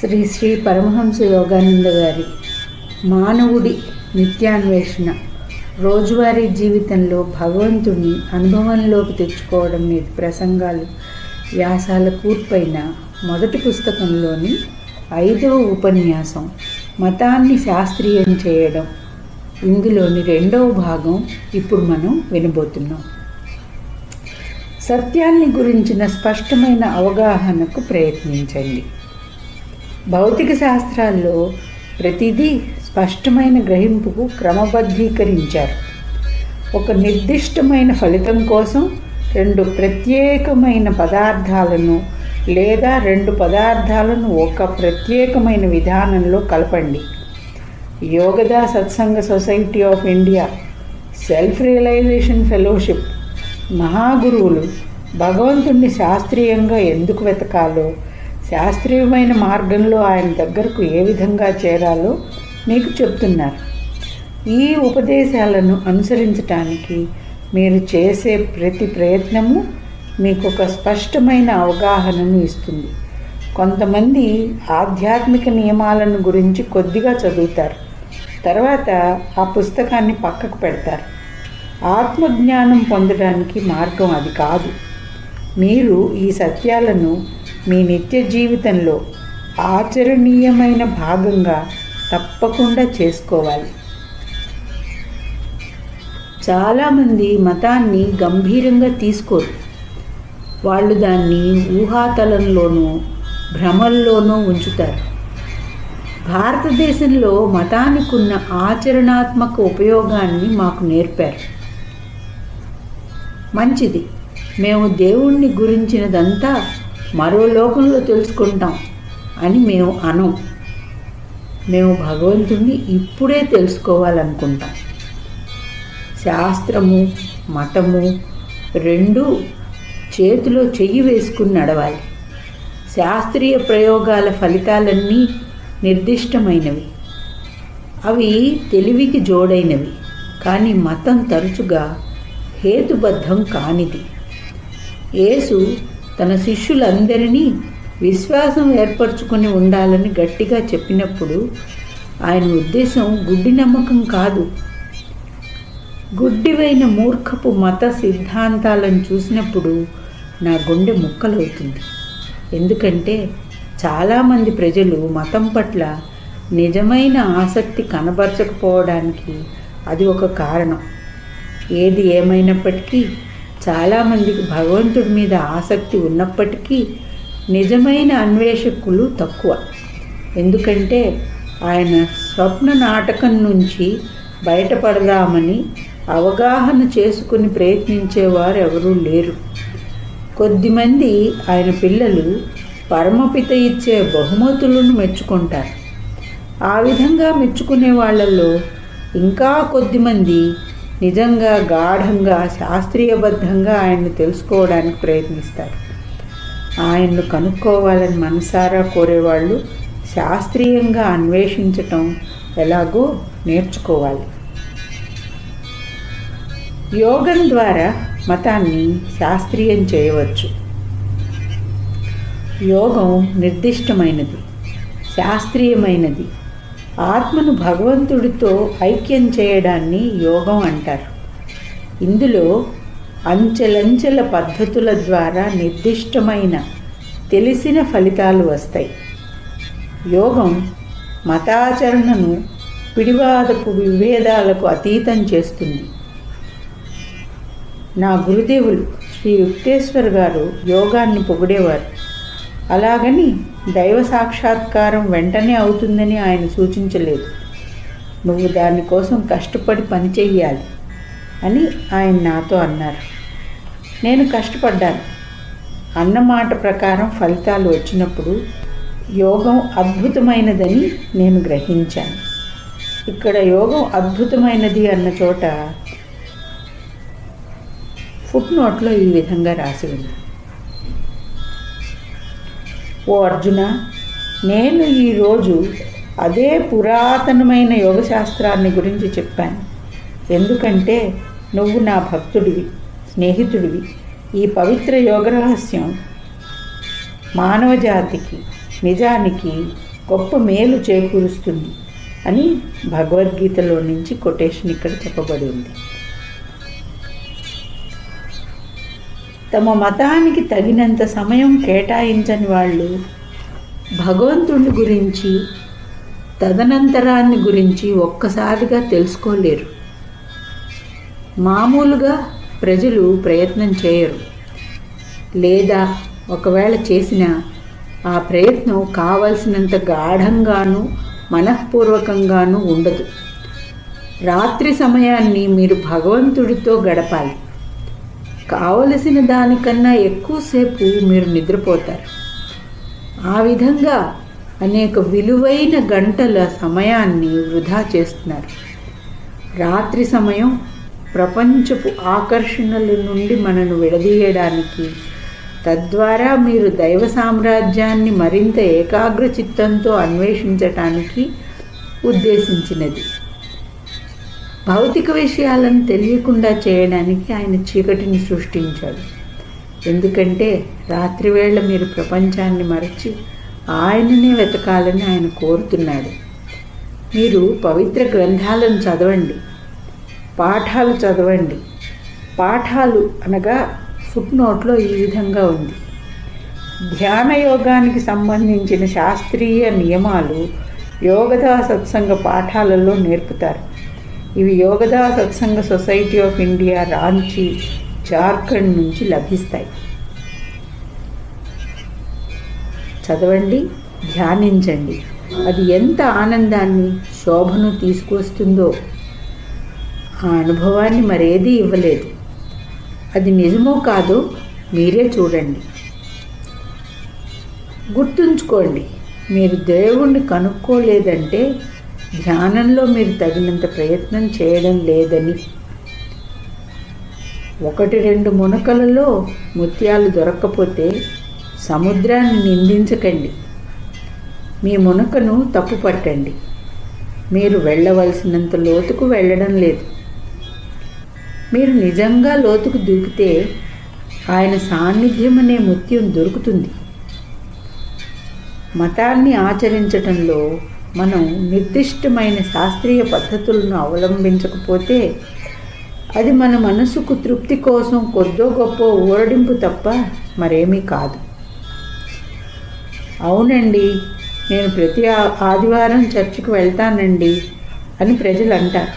శ్రీ శ్రీ పరమహంస యోగానంద గారి మానవుడి నిత్యాన్వేషణ. రోజువారీ జీవితంలో భగవంతుడిని అనుభవంలోకి తెచ్చుకోవడం మీద ప్రసంగాలు వ్యాసాల కూర్పైన మొదటి పుస్తకంలోని ఐదవ ఉపన్యాసం మతాన్ని శాస్త్రీయం చేయడం. ఇందులోని రెండవ భాగం ఇప్పుడు మనం వినబోతున్నాం. సత్యాన్ని గురించిన స్పష్టమైన అవగాహనకు ప్రయత్నించండి. భౌతిక శాస్త్రాల్లో ప్రతిదీ స్పష్టమైన గ్రహింపుకు క్రమబద్ధీకరించారు. ఒక నిర్దిష్టమైన ఫలితం కోసం రెండు ప్రత్యేకమైన పదార్థాలను లేదా రెండు పదార్థాలను ఒక ప్రత్యేకమైన విధానంలో కలపండి. Yogoda Satsanga Society of India Self Realization Fellowship మహాగురువులు భగవంతుణ్ణి శాస్త్రీయంగా ఎందుకు వెతకాలో శాస్త్రీయమైన మార్గంలో ఆయన దగ్గరకు ఏ విధంగా చేరాలో మీకు చెప్తున్నారు ఈ ఉపదేశాలను అనుసరించటానికి మీరు చేసే ప్రతి ప్రయత్నము మీకు ఒక స్పష్టమైన అవగాహనను ఇస్తుంది. కొంతమంది ఆధ్యాత్మిక నియమాలను గురించి కొద్దిగా చదువుతారు. తర్వాత ఆ పుస్తకాన్ని పక్కకు పెడతారు. ఆత్మజ్ఞానం పొందడానికి మార్గం అది కాదు. మీరు ఈ సత్యాలను మీ నిత్య జీవితంలో ఆచరణీయమైన భాగంగా తప్పకుండా చేసుకోవాలి. చాలామంది మతాన్ని గంభీరంగా తీసుకోరు. వాళ్ళు దాన్ని ఊహాతలంలోనూ భ్రమల్లోనూ ఉంచుతారు. భారతదేశంలో మతానికి ఉన్న ఆచరణాత్మక ఉపయోగాన్ని మాకు నేర్పారు. మంచిది. మేము దేవుణ్ణి గురించినదంతా మరో లోకంలో తెలుసుకుంటాం అని మేము అనం మేము భగవంతుణ్ణి ఇప్పుడే తెలుసుకోవాలనుకుంటాం. శాస్త్రము మతము రెండు చేతిలో చెయ్యి వేసుకుని నడవాలి. శాస్త్రీయ ప్రయోగాల ఫలితాలన్నీ నిర్దిష్టమైనవి. అవి తెలివికి జోడైనవి కానీ మతం తరచుగా హేతుబద్ధం కానిది. యేసు తన శిష్యులందరినీ విశ్వాసం ఏర్పరచుకొని ఉండాలని గట్టిగా చెప్పినప్పుడు ఆయన ఉద్దేశం గుడ్డి నమ్మకం కాదు. గుడ్డివైన మూర్ఖపు మత సిద్ధాంతాలను చూసినప్పుడు నా గుండె ముక్కలవుతుంది. ఎందుకంటే చాలామంది ప్రజలు మతం పట్ల నిజమైన ఆసక్తి కనబరచకపోవడానికి అది ఒక కారణం. ఏది ఏమైనప్పటికీ చాలామందికి భగవంతుడి మీద ఆసక్తి ఉన్నప్పటికీ నిజమైన అన్వేషకులు తక్కువ. ఎందుకంటే ఆయన స్వప్న నాటకం నుంచి బయటపడదామని అవగాహన చేసుకుని ప్రయత్నించేవారు ఎవరూ లేరు. కొద్దిమంది ఆయన పిల్లలు పరమపిత ఇచ్చే బహుమతులను మెచ్చుకుంటారు. ఆ విధంగా మెచ్చుకునే వాళ్ళల్లో ఇంకా కొద్దిమంది నిజంగా గాఢంగా శాస్త్రీయబద్ధంగా ఆయన్ని తెలుసుకోవడానికి ప్రయత్నిస్తారు. ఆయన్ను కనుక్కోవాలని మనసారా కోరేవాళ్ళు శాస్త్రీయంగా అన్వేషించటం ఎలాగో నేర్చుకోవాలి. యోగం ద్వారా మతాన్ని శాస్త్రీయం చేయవచ్చు. యోగం నిర్దిష్టమైనది శాస్త్రీయమైనది. ఆత్మను భగవంతుడితో ఐక్యం చేయడాన్ని యోగం అంటారు. ఇందులో అంచెలంచెల పద్ధతుల ద్వారా నిర్దిష్టమైన తెలిసిన ఫలితాలు వస్తాయి. యోగం మతాచరణను పిడివాదపు విభేదాలకు అతీతం చేస్తుంది. నా గురుదేవులు శ్రీ యుక్తేశ్వర్ గారు యోగాన్ని పొగిడేవారు. అలాగని దైవ సాక్షాత్కారం వెంటనే అవుతుందని ఆయన సూచించలేదు. నువ్వు దానికోసం కష్టపడి పని చెయ్యాలి అని ఆయన నాతో అన్నారు. నేను కష్టపడ్డాను. అన్నమాట ప్రకారం ఫలితాలు వచ్చినప్పుడు యోగం అద్భుతమైనదని నేను గ్రహించాను. ఇక్కడ యోగం అద్భుతమైనది అన్న చోట ఫుట్ నోట్లో ఈ విధంగా రాసి ఉంది. ఓ అర్జున నేను ఈరోజు అదే పురాతనమైన యోగశాస్త్రాన్ని గురించి చెప్పాను. ఎందుకంటే నువ్వు నా భక్తుడివి స్నేహితుడివి. ఈ పవిత్ర యోగ రహస్యం మానవజాతికి నిజానికి గొప్ప మేలు చేకూరుస్తుంది అని భగవద్గీతలో నుంచి కొటేషన్ ఇక్కడ చెప్పబడి ఉంది తమ మతానికి తగినంత సమయం కేటాయించని వాళ్ళు భగవంతుని గురించి తదనంతరాన్ని గురించి ఒక్కసారిగా తెలుసుకోలేరు. మామూలుగా ప్రజలు ప్రయత్నం చేయరు. లేదా ఒకవేళ చేసిన ఆ ప్రయత్నం కావలసినంత గాఢంగాను మనఃపూర్వకంగాను ఉండదు. రాత్రి సమయాన్ని మీరు భగవంతుడితో గడపాలి. కావలసిన దానికన్నా ఎక్కువసేపు మీరు నిద్రపోతారు. ఆ విధంగా అనేక విలువైన గంటల సమయాన్ని వృధా చేస్తున్నారు. రాత్రి సమయం ప్రపంచపు ఆకర్షణల నుండి మనను విడదీయడానికి తద్వారా మీరు దైవ సామ్రాజ్యాన్ని మరింత ఏకాగ్ర చిత్తంతో అన్వేషించటానికి ఉద్దేశించినది. భౌతిక విషయాలను తెలియకుండా చేయడానికి ఆయన చీకటిని సృష్టించాడు. ఎందుకంటే రాత్రివేళ మీరు ప్రపంచాన్ని మరచి ఆయననే వెతకాలని ఆయన కోరుతున్నాడు. మీరు పవిత్ర గ్రంథాలను చదవండి పాఠాలు చదవండి. పాఠాలు అనగా ఫుట్ నోట్లో ఈ విధంగా ఉంది. ధ్యాన యోగానికి సంబంధించిన శాస్త్రీయ నియమాలు యోగదా సత్సంగ పాఠాలలో నేర్పుతారు. ఇవి Yogoda Satsanga Society of India Ranchi Jharkhand నుంచి లభిస్తాయి. చదవండి ధ్యానించండి. అది ఎంత ఆనందాన్ని శోభను తీసుకొస్తుందో. ఆ అనుభవాన్ని మరేదీ ఇవ్వలేదు. అది నిజమో కాదో మీరే చూడండి. గుర్తుంచుకోండి మీరు దేవుణ్ణి కనుక్కోలేదంటే ధ్యానంలో మీరు తగినంత ప్రయత్నం చేయడం లేదని. ఒకటి రెండు మునకలలో ముత్యాలు దొరక్కపోతే సముద్రాన్ని నిందించకండి. మీ మునకను తప్పు పట్టండి మీరు వెళ్ళవలసినంత లోతుకు వెళ్ళడం లేదు. మీరు నిజంగా లోతుకు దూకితే ఆయన సాన్నిధ్యం అనే ముత్యం దొరుకుతుంది. మతాన్ని ఆచరించటంలో మనం నిర్దిష్టమైన శాస్త్రీయ పద్ధతులను అవలంబించకపోతే అది మన మనసుకు తృప్తి కోసం కొద్దో గొప్ప ఊరడింపు తప్ప మరేమీ కాదు. అవునండి నేను ప్రతి ఆదివారం చర్చికి వెళ్తానండి అని ప్రజలు అంటారు.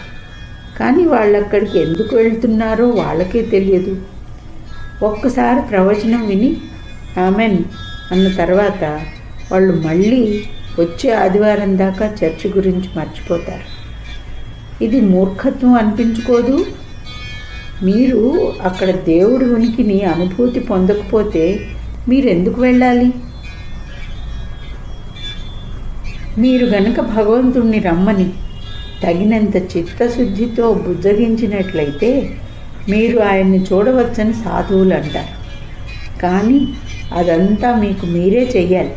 కానీ వాళ్ళు అక్కడికి ఎందుకు వెళ్తున్నారో వాళ్ళకే తెలియదు. ఒక్కసారి ప్రవచనం విని ఆమెన్ అన్న తర్వాత వాళ్ళు మళ్ళీ వచ్చే ఆదివారం దాకా చర్చి గురించి మర్చిపోతారు. ఇది మూర్ఖత్వం అనిపించుకోదు. మీరు అక్కడ దేవుడి ఉనికిని అనుభూతి పొందకపోతే మీరు ఎందుకు వెళ్ళాలి? మీరు గనక భగవంతుణ్ణి రమ్మని తగినంత చిత్తశుద్ధితో బుజ్జగించినట్లయితే మీరు ఆయన్ని చూడవచ్చని సాధువులు అంటారు. కానీ అదంతా మీకు మీరే చెయ్యాలి.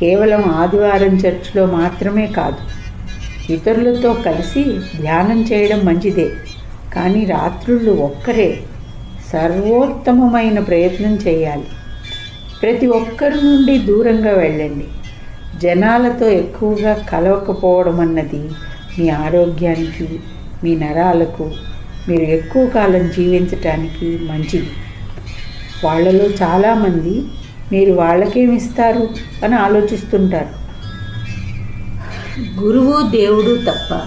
కేవలం ఆదివారం చర్చిలో మాత్రమే కాదు. ఇతరులతో కలిసి ధ్యానం చేయడం మంచిదే. కానీ రాత్రుళ్ళు ఒక్కరే సర్వోత్తమమైన ప్రయత్నం చేయాలి. ప్రతి ఒక్కరి నుండి దూరంగా వెళ్ళండి. జనాలతో ఎక్కువగా కలవకపోవడం అన్నది మీ ఆరోగ్యానికి మీ నరాలకు మీరు ఎక్కువ కాలం జీవించటానికి మంచిది. వాళ్ళలో చాలామంది మీరు వాళ్ళకేమిస్తారు అని ఆలోచిస్తుంటారు. గురువు దేవుడు తప్ప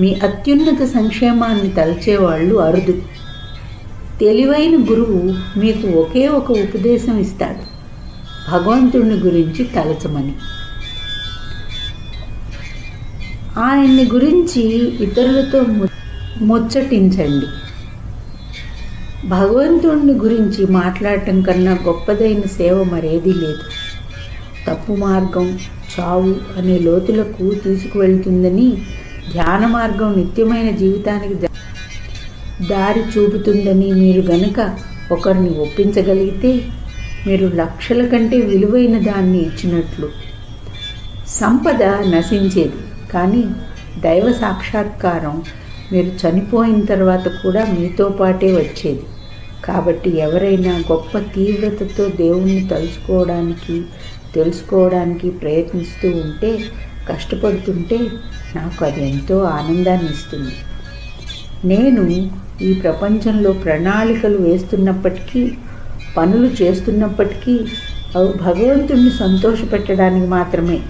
మీ అత్యున్నత సంక్షేమాన్ని తలచేవాళ్ళు అరుదు. తెలివైన గురువు మీకు ఒకే ఒక ఉపదేశం ఇస్తాడు. భగవంతుడిని గురించి తలచమని. ఆయన్ని గురించి ఇతరులతో ము- ముచ్చటించండి. భగవంతుడిని గురించి మాట్లాడటం కన్నా గొప్పదైన సేవ మరేదీ లేదు. తప్పు మార్గం చావు అనే లోతులకు తీసుకువెళ్తుందని ధ్యాన మార్గం నిత్యమైన జీవితానికి దారి చూపుతుందని మీరు గనుక ఒకరిని ఒప్పించగలిగితే మీరు లక్షల కంటే విలువైన దాన్ని ఇచ్చినట్లు. సంపద నశించేది కానీ దైవ సాక్షాత్కారం మీరు చనిపోయిన తర్వాత కూడా మీతో పాటే వచ్చేది. కాబట్టి ఎవరైనా గొప్ప తీవ్రతతో దేవుణ్ణి తలుచుకోవడానికి తెలుసుకోవడానికి ప్రయత్నిస్తూ ఉంటే కష్టపడుతుంటే నాకు అది ఎంతో ఆనందాన్ని ఇస్తుంది. నేను ఈ ప్రపంచంలో ప్రణాళికలు వేస్తున్నప్పటికీ పనులు చేస్తున్నప్పటికీ అవి భగవంతుణ్ణి సంతోషపెట్టడానికి మాత్రమే.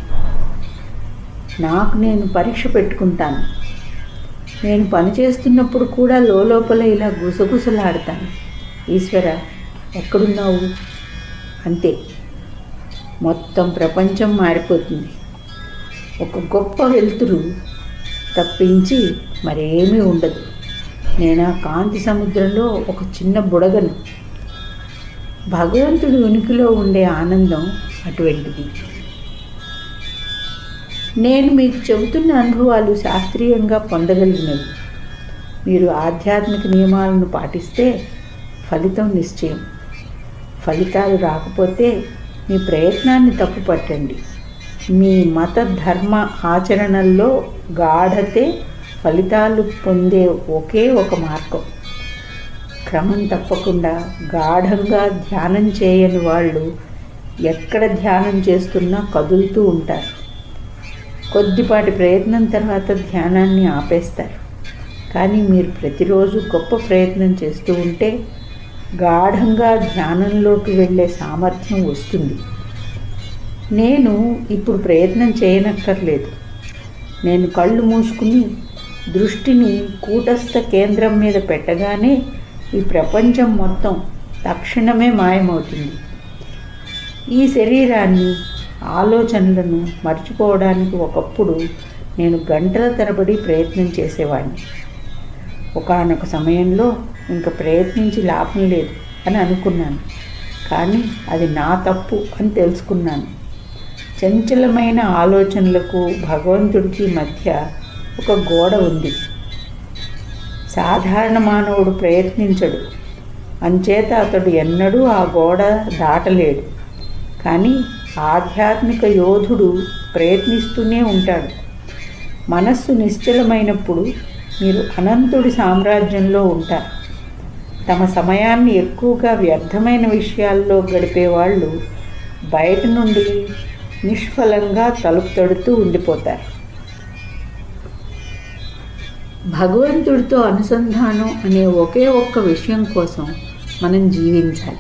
నాకు నేను పరీక్ష పెట్టుకుంటాను. నేను పని చేస్తున్నప్పుడు కూడా లోపల ఇలా గుసగుసలాడతాను. ఈశ్వర ఎక్కడున్నావు? అంతే. మొత్తం ప్రపంచం మారిపోతుంది. ఒక గొప్ప వెలుతురు తప్పించి మరేమీ ఉండదు. నేను ఆ కాంతి సముద్రంలో ఒక చిన్న బుడగను. భగవంతుడి ఉనికిలో ఉండే ఆనందం అటువంటిది. నేను మీకు చెబుతున్న అనుభవాలు శాస్త్రీయంగా పొందగలిగినవి. మీరు ఆధ్యాత్మిక నియమాలను పాటిస్తే ఫలితం నిశ్చయం. ఫలితాలు రాకపోతే మీ ప్రయత్నాన్ని తప్పుపట్టండి. మీ మత ధర్మ ఆచరణల్లో గాఢతే ఫలితాలు పొందే ఒకే ఒక మార్గం. క్రమం తప్పకుండా గాఢంగా ధ్యానం చేయని వాళ్ళు ఎక్కడ ధ్యానం చేస్తున్నా కదులుతూ ఉంటారు. కొద్దిపాటి ప్రయత్నం తర్వాత ధ్యానాన్ని ఆపేస్తారు. కానీ మీరు ప్రతిరోజు గొప్ప ప్రయత్నం చేస్తూ ఉంటే గాఢంగా ధ్యానంలోకి వెళ్ళే సామర్థ్యం వస్తుంది. నేను ఇప్పుడు ప్రయత్నం చేయనక్కర్లేదు. నేను కళ్ళు మూసుకుని దృష్టిని కూటస్థ కేంద్రం మీద పెట్టగానే ఈ ప్రపంచం మొత్తం తక్షణమే మాయమవుతుంది. ఈ శరీరాన్ని ఆలోచనలను మర్చిపోవడానికి ఒకప్పుడు నేను గంటల తరబడి ప్రయత్నం చేసేవాడిని. ఒకనొక సమయంలో ఇంకా ప్రయత్నించి లాభం లేదు అని అనుకున్నాను. కానీ అది నా తప్పు అని తెలుసుకున్నాను. చంచలమైన ఆలోచనలకు భగవంతుడికి మధ్య ఒక గోడ ఉంది. సాధారణ మానవుడు ప్రయత్నించడు. అంచేత అతడు ఎన్నడూ ఆ గోడ దాటలేడు. కానీ ఆధ్యాత్మిక యోధుడు ప్రయత్నిస్తూనే ఉంటాడు. మనస్సు నిశ్చలమైనప్పుడు మీరు అనంతుడి సామ్రాజ్యంలో ఉంటారు. తమ సమయాన్ని ఎక్కువగా వ్యర్థమైన విషయాల్లో గడిపేవాళ్ళు బయట నుండి నిష్ఫలంగా తలుపు తడుతూ ఉండిపోతారు. భగవంతుడితో అనుసంధానం అనే ఒకే ఒక్క విషయం కోసం మనం జీవించాలి.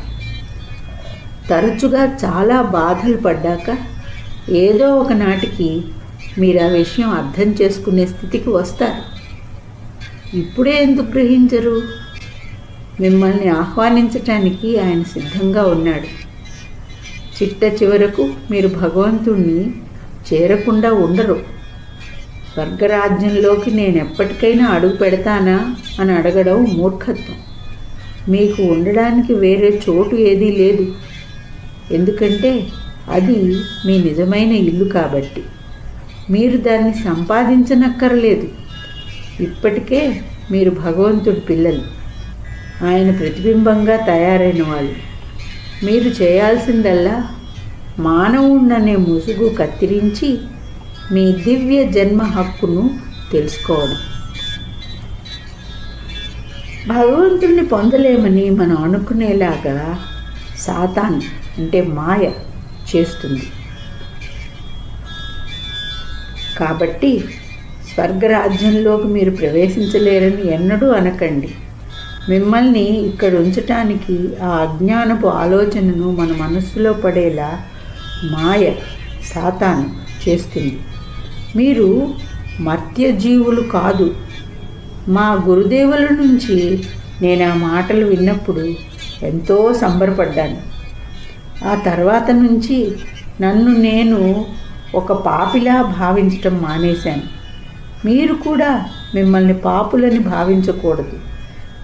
తరచుగా చాలా బాధలు పడ్డాక ఏదో ఒక నాటికి మీరు ఆ విషయం అర్థం చేసుకునే స్థితికి వస్తారు. ఇప్పుడే ఎందుకు గ్రహించరు? మిమ్మల్ని ఆహ్వానించటానికి ఆయన సిద్ధంగా ఉన్నాడు. చిట్ట చివరకు మీరు భగవంతుణ్ణి చేరకుండా ఉండరు. స్వర్గరాజ్యంలోకి నేను ఎప్పటికైనా అడుగు పెడతానా అని అడగడం మూర్ఖత్వం. మీకు ఉండడానికి వేరే చోటు ఏదీ లేదు. ఎందుకంటే అది మీ నిజమైన ఇల్లు కాబట్టి. మీరు దాన్ని సంపాదించనక్కర్లేదు. ఇప్పటికే మీరు భగవంతుడి పిల్లలు. ఆయన ప్రతిబింబంగా తయారైన వాళ్ళు. మీరు చేయాల్సిందల్లా మానవుణ్ణనే ముసుగు కత్తిరించి మీ దివ్య జన్మ హక్కును తెలుసుకోవడం. భగవంతుణ్ణి పొందలేమని మనం అనుకునేలాగా సాతాన్ అంటే మాయ చేస్తుంది. కాబట్టి స్వర్గరాజ్యంలోకి మీరు ప్రవేశించలేరని ఎన్నడూ అనకండి. మిమ్మల్ని ఇక్కడ ఉంచటానికి ఆ అజ్ఞానపు ఆలోచనను మన మనస్సులో పడేలా మాయ సాతాను చేస్తుంది. మీరు మర్త్యజీవులు కాదు. మా గురుదేవుల నుంచి నేను ఆ మాటలు విన్నప్పుడు ఎంతో సంబరపడ్డాను. ఆ తర్వాత నుంచి నన్ను నేను ఒక పాపిలా భావించటం మానేశాను. మీరు కూడా మిమ్మల్ని పాపులని భావించకూడదు.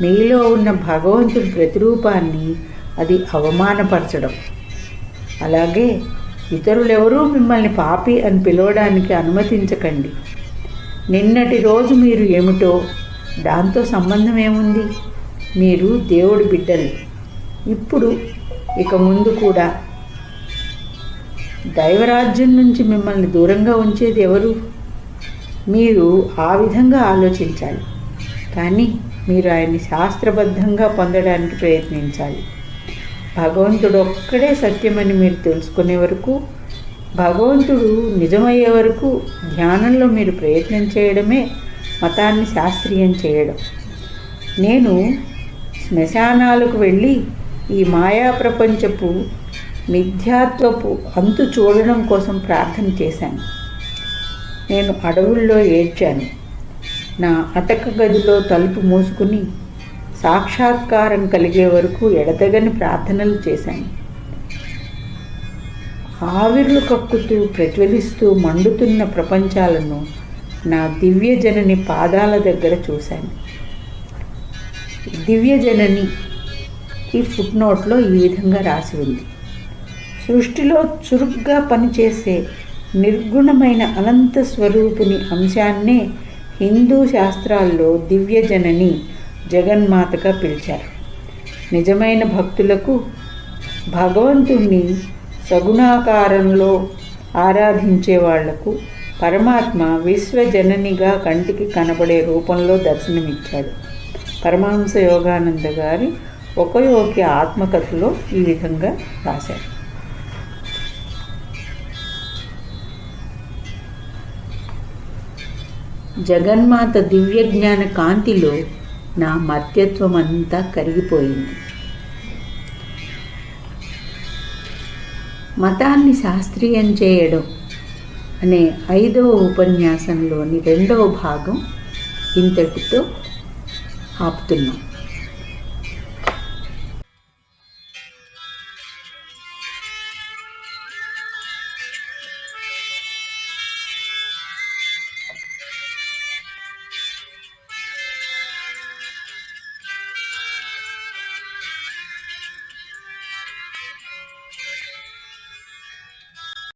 మీలో ఉన్న భగవంతుడి ప్రతిరూపాన్ని అది అవమానపరచడం. అలాగే ఇతరులెవరూ మిమ్మల్ని పాపి అని పిలవడానికి అనుమతించకండి. నిన్నటి రోజు మీరు ఏమిటో దాంతో సంబంధం ఏముంది? మీరు దేవుడి బిడ్డలు. ఇప్పుడు ఇక ముందు కూడా దైవరాజ్యం నుంచి మిమ్మల్ని దూరంగా ఉంచేది ఎవరు? మీరు ఆ విధంగా ఆలోచించాలి. కానీ మీరు ఆయన్ని శాస్త్రబద్ధంగా పొందడానికి ప్రయత్నించాలి. భగవంతుడు ఒక్కడే సత్యమని మీరు తెలుసుకునే వరకు భగవంతుడు నిజమయ్యే వరకు ధ్యానంలో మీరు ప్రయత్నం చేయడమే మతాన్ని శాస్త్రీయం చేయడం. నేను శ్మశానాలకు వెళ్ళి ఈ మాయా ప్రపంచపు మిథ్యాత్వపు అంతు చూడడం కోసం ప్రార్థన చేశాను. నేను అడవుల్లో ఏడ్చాను. నా అటక గదిలో తలుపు మూసుకుని సాక్షాత్కారం కలిగే వరకు ఎడతెగని ప్రార్థనలు చేశాను. ఆవిర్లు కక్కుతూ ప్రజ్వలిస్తూ మండుతున్న ప్రపంచాలను నా దివ్యజనని పాదాల దగ్గర చూశాను. దివ్యజనని ఈ ఫుట్ నోట్లో ఈ విధంగా రాసి ఉంది. సృష్టిలో చురుగ్గా పనిచేసే నిర్గుణమైన అనంత స్వరూపుని అంశాన్నే హిందూ శాస్త్రాల్లో దివ్యజనని జగన్మాతగా పిలిచారు. నిజమైన భక్తులకు భగవంతుణ్ణి సగుణాకారంలో ఆరాధించే వాళ్ళకు పరమాత్మ విశ్వజననిగా కంటికి కనబడే రూపంలో దర్శనమిచ్చాడు. పరమహంస యోగానంద గారి ఒక యోగి ఆత్మకథలో ఈ విధంగా రాశారు. జగన్మాత దివ్యజ్ఞాన కాంతిలో నా మర్త్యత్వం అంతా కరిగిపోయింది. మతాన్ని శాస్త్రీయం చేయడం అనే ఐదవ ఉపన్యాసంలోని రెండవ భాగం ఇంతటితో ఆపుతున్నాం.